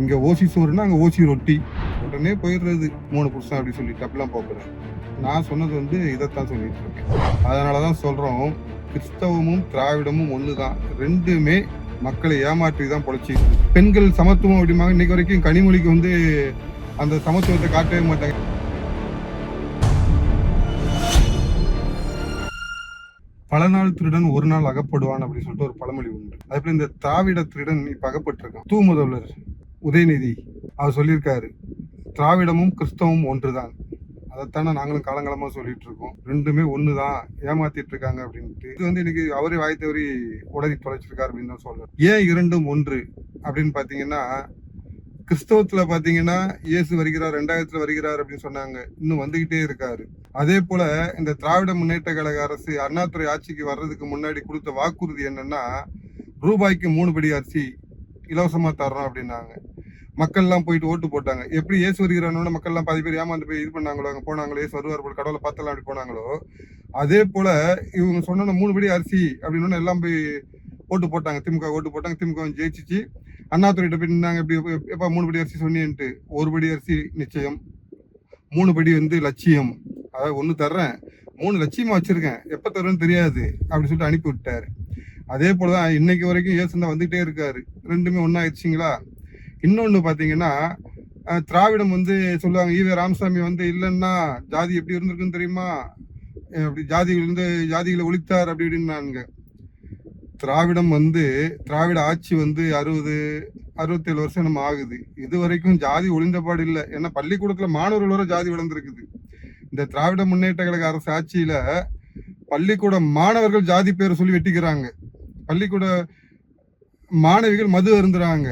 இங்க ஓசி சோறுனா அங்க ஓசி ரொட்டி. உடனே போயிடுறது. மூணு புருஷன் அப்படி சொல்லிட்டு அப்படிலாம் போக்குறேன் நான் சொன்னது வந்து இதைத்தான் சொல்லிட்டு இருக்கேன். அதனாலதான் சொல்றோம் கிறிஸ்தவமும் திராவிடமும் ஒண்ணுதான். ரெண்டுமே மக்களை ஏமாற்றி தான் பொழைச்சி பெண்கள் சமத்துவம் அப்படிம்பாங்க. இன்னைக்கு வரைக்கும் கனிமொழிக்கு வந்து அந்த சமத்துவத்தை காட்டவே மாட்டாங்க. பல நாள் திருடன் ஒரு நாள் அகப்படுவான் அப்படின்னு சொல்லிட்டு ஒரு பழமொழி உண்டு. அதே போல இந்த திராவிட திருடன் இப்ப அகப்பட்டிருக்கான். தூ முதல்வர். உதயநிதி அவர் சொல்லியிருக்காரு திராவிடமும் கிறிஸ்தவமும் ஒன்றுதான். அதைத்தானே நாங்களும் காலங்காலமாக சொல்லிட்டு இருக்கோம் ரெண்டுமே தான் ஏமாத்திட்டு இருக்காங்க அப்படின்ட்டு. இது வந்து இன்னைக்கு அவரே வாய் தவறி உடனே தொலைச்சிருக்காரு அப்படின்னு தான் சொல்றேன். ஏன் இரண்டும் ஒன்று? அப்படின்னு பார்த்தீங்கன்னா கிறிஸ்தவத்தில் பார்த்தீங்கன்னா இயேசு வருகிறார் ரெண்டாயிரத்தில் வருகிறார் அப்படின்னு சொன்னாங்க. இன்னும் வந்துகிட்டே இருக்காரு. அதே போல இந்த திராவிட முன்னேற்ற கழக அரசு அண்ணாத்துறை ஆட்சிக்கு வர்றதுக்கு முன்னாடி கொடுத்த வாக்குறுதி என்னன்னா ரூபாய்க்கு மூணு படி அரிசி இலவசமாக தர்றோம் அப்படின்னாங்க. மக்கள்லாம் போயிட்டு ஓட்டு போட்டாங்க. எப்படி ஏசு வருகிறானோட மக்கள்லாம் பாதி பேர் ஏமாந்து போய் இது பண்ணாங்களோ அங்கே போனாங்களோ ஏசு வருவார் போல கடவுளை பார்த்தலாம் அப்படி போனாங்களோ அதே போல இவங்க சொன்ன மூணு படி அரிசி அப்படின்னு எல்லாம் போய் ஓட்டு போட்டாங்க. திமுக ஓட்டு போட்டாங்க. திமுக ஜெயிச்சிச்சு. அண்ணாத்துறையிட்ட போய் நின்னாங்க இப்படி எப்ப மூணு படி அரிசி சொன்னீன்ட்டு. ஒரு படி அரிசி நிச்சயம் மூணு படி வந்து லட்சியம். அதாவது ஒன்று தர்றேன் மூணு லட்சியமாக வச்சிருக்கேன். எப்போ தருவேன்னு தெரியாது அப்படி சொல்லிட்டு அனுப்பி விட்டார் அதே போலதான் இன்னைக்கு வரைக்கும் இயேசுந்தா வந்துகிட்டே இருக்காரு. ரெண்டுமே ஒன்றா ஆயிடுச்சிங்களா இன்னொன்று பார்த்தீங்கன்னா திராவிடம் வந்து சொல்லுவாங்க ஈவே ராமசாமி வந்து இல்லைன்னா ஜாதி எப்படி இருந்திருக்குன்னு தெரியுமா? அப்படி ஜாதிகள் இருந்து ஜாதிகளை ஒழித்தார் அப்படி இப்படின்னாங்க திராவிடம் வந்து திராவிட ஆட்சி வந்து அறுபது அறுபத்தேழு வருஷம் நம்ம ஆகுது. இது வரைக்கும் ஜாதி ஒளிந்தபாடு இல்லை. ஏன்னா பள்ளிக்கூடத்துல மாணவர்களோட ஜாதி வளர்ந்துருக்குது. இந்த திராவிட முன்னேற்ற கழக அரசு ஆட்சியில் பள்ளிக்கூட மாணவர்கள் ஜாதி பேரை சொல்லி வெட்டிக்கிறாங்க. பள்ளிக்கூட மாணவிகள் மது அருந்துறாங்க.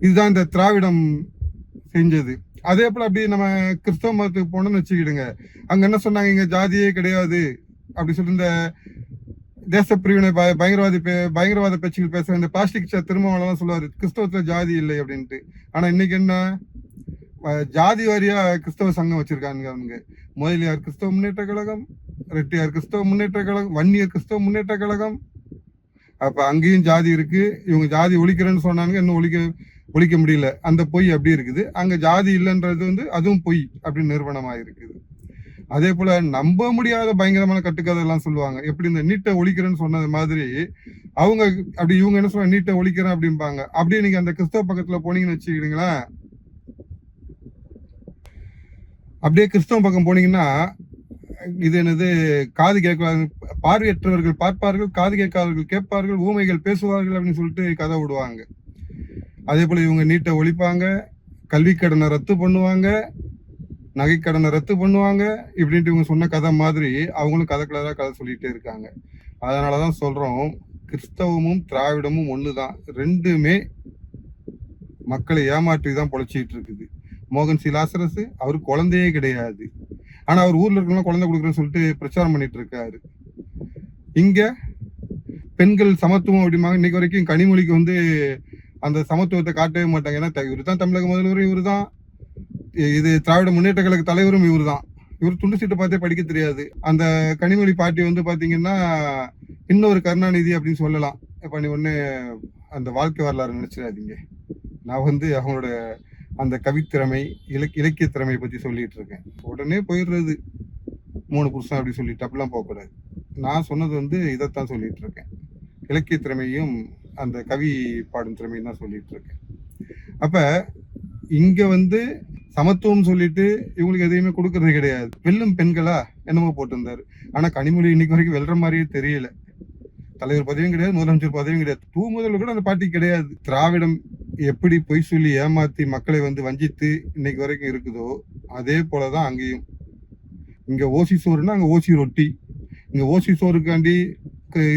இதுதான் இந்த திராவிடம் செஞ்சது. அதே போல அப்படி நம்ம கிறிஸ்தவ மதத்துக்கு போனோம்னு வச்சுக்கிடுங்க. அங்க என்ன சொன்னாங்க? இங்க ஜாதியே கிடையாது. அப்படி சொல்லி இந்த தேச பிரிவினை பய- பயங்கரவாதி பே- பயங்கரவாத பேச்சுகள் பேசுகிற இந்த பிளாஸ்டிக் திருமாவளம் சொல்லுவாரு கிறிஸ்தவத்துல ஜாதி இல்லை அப்படின்ட்டு. ஆனா இன்னைக்கு என்ன? ஜாதி வாரியா கிறிஸ்தவ சங்கம் வச்சிருக்காங்க அவங்க. முதலியார் கிறிஸ்தவ முன்னேற்ற கழகம் ரெட்டியார் கிறிஸ்தவ முன்னேற்ற கழகம் வன்னியர் கிறிஸ்தவ முன்னேற்ற கழகம். அப்ப அங்கேயும் ஜாதி இருக்கு. இவங்க ஜாதி ஒழிக்கிறேன்னு சொன்னாங்க இன்னும் ஒழிக்க ஒழிக்க முடியல. அந்த பொய் அப்படி இருக்குது. அங்க ஜாதி இல்லைன்றது வந்து அதுவும் பொய் அப்படின்னு நிறுவனமாக இருக்குது. அதே போல நம்ப முடியாத பயங்கரமான கட்டுக்கதை எல்லாம் சொல்லுவாங்க. எப்படி இந்த நீட்டை ஒழிக்கிறேன்னு சொன்னது மாதிரி அவங்க அப்படி இவங்க என்ன சொல்றாங்க? நீட்டை ஒழிக்கிறேன் அப்படிம்பாங்க. அப்படியே நீங்க அந்த கிறிஸ்தவ பக்கத்துல போனீங்கன்னு வச்சுக்கிடுங்களேன் அப்படியே கிறிஸ்தவ பக்கம் போனீங்கன்னா இது என்னது? காது கேட்காது பார்வையற்றவர்கள் பார்ப்பார்கள் காது கேட்காதவர்கள் கேட்பார்கள் ஊமைகள் பேசுவார்கள் அப்படின்னு சொல்லிட்டு கதை விடுவாங்க. அதே போல் இவங்க நீட்டை ஒழிப்பாங்க கல்வி கடனை ரத்து பண்ணுவாங்க நகைக்கடனை ரத்து பண்ணுவாங்க இப்படின்ட்டு இவங்க சொன்ன கதை மாதிரி அவங்களும் கதை கலராக கதை சொல்லிகிட்டே இருக்காங்க. அதனாலதான் சொல்கிறோம் கிறிஸ்தவமும் திராவிடமும் ஒன்று தான் ரெண்டுமே மக்களை ஏமாற்றி தான் பொழைச்சிட்டு இருக்குது. மோகன் சிலாசரசு அவர் குழந்தையே கிடையாது. ஆனால் அவர் ஊரில் இருக்கலாம் குழந்தை கொடுக்குறேன்னு சொல்லிட்டு பிரச்சாரம் பண்ணிட்டு இருக்காரு. இங்கே பெண்கள் சமத்துவம் அப்படிம்பாங்க. இன்னைக்கு வரைக்கும் கனிமொழிக்கு வந்து அந்த சமத்துவத்தை காட்டவே மாட்டாங்க. ஏன்னா இவர் தான் தமிழக முதல்வரும் இவர் தான் இது திராவிட முன்னேற்ற கழக தலைவரும் இவர் தான் இவர் துண்டு சீட்டை பார்த்தே படிக்க தெரியாது. அந்த கனிமொழி பாட்டி வந்து பார்த்தீங்கன்னா இன்னொரு கருணாநிதி அப்படின்னு சொல்லலாம். இப்போ நீ ஒன்று அந்த வாழ்க்கை வரலாறு நினச்சிடாதீங்க. நான் வந்து அவங்களோட அந்த கவித்திறமை இலக் இலக்கிய திறமையை பற்றி சொல்லிட்டு இருக்கேன். உடனே போயிடுறது. மூணு புருஷன் அப்படி சொல்லிட்டு அப்படிலாம் போகக்கூடாது. நான் சொன்னது வந்து இதைத்தான் சொல்லிட்டு இருக்கேன். இலக்கிய திறமையும் அந்த கவி பாடும் திறமைன்னு தான் சொல்லிட்டு இருக்கேன். அப்ப இங்க வந்து சமத்துவம் சொல்லிட்டு இவங்களுக்கு எதையுமே கொடுக்கறது கிடையாது. வெல்லும் பெண்களா என்னமோ போட்டிருந்தாரு. ஆனா கனிமொழி இன்னைக்கு வரைக்கும் வெல்ற மாதிரியே தெரியல. தலைவர் பதவியும் கிடையாது முதலமைச்சர் பதவியும் கிடையாது. தூ முதல்வர் கூட அந்த பார்ட்டி கிடையாது. திராவிடம் எப்படி பொய் சொல்லி ஏமாத்தி மக்களை வந்து வஞ்சித்து இன்னைக்கு வரைக்கும் இருக்குதோ அதே போலதான் அங்கேயும். இங்க ஓசி சோறுனா அங்க ஓசி ரொட்டி. இங்க ஓசி சோறுக்காண்டி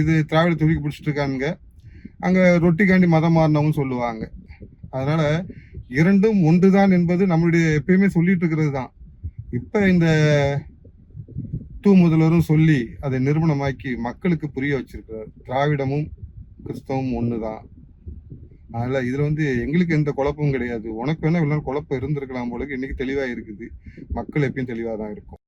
இது திராவிட துணிக்கு பிடிச்சிட்டு இருக்கானுங்க. அங்கே ரொட்டிக்காண்டி மதம் மாறினவங்க சொல்லுவாங்க. அதனால இரண்டும் ஒன்றுதான் என்பது நம்மளுடைய எப்பயுமே சொல்லிட்டு இருக்கிறது தான் இப்போ இந்த தூ முதல்வரும் சொல்லி அதை நிறுவனமாக்கி மக்களுக்கு புரிய வச்சிருக்கிறார். திராவிடமும் கிறிஸ்தவமும் தான் அதில் இதில் வந்து எங்களுக்கு எந்த குழப்பமும் கிடையாது. உனக்கு வேணால் இவ்வளோ குழப்பம் இருந்திருக்கலாம் போலக்கு. இன்னைக்கு தெளிவாக இருக்குது மக்கள் எப்பயும் தெளிவாக தான் இருக்கும்.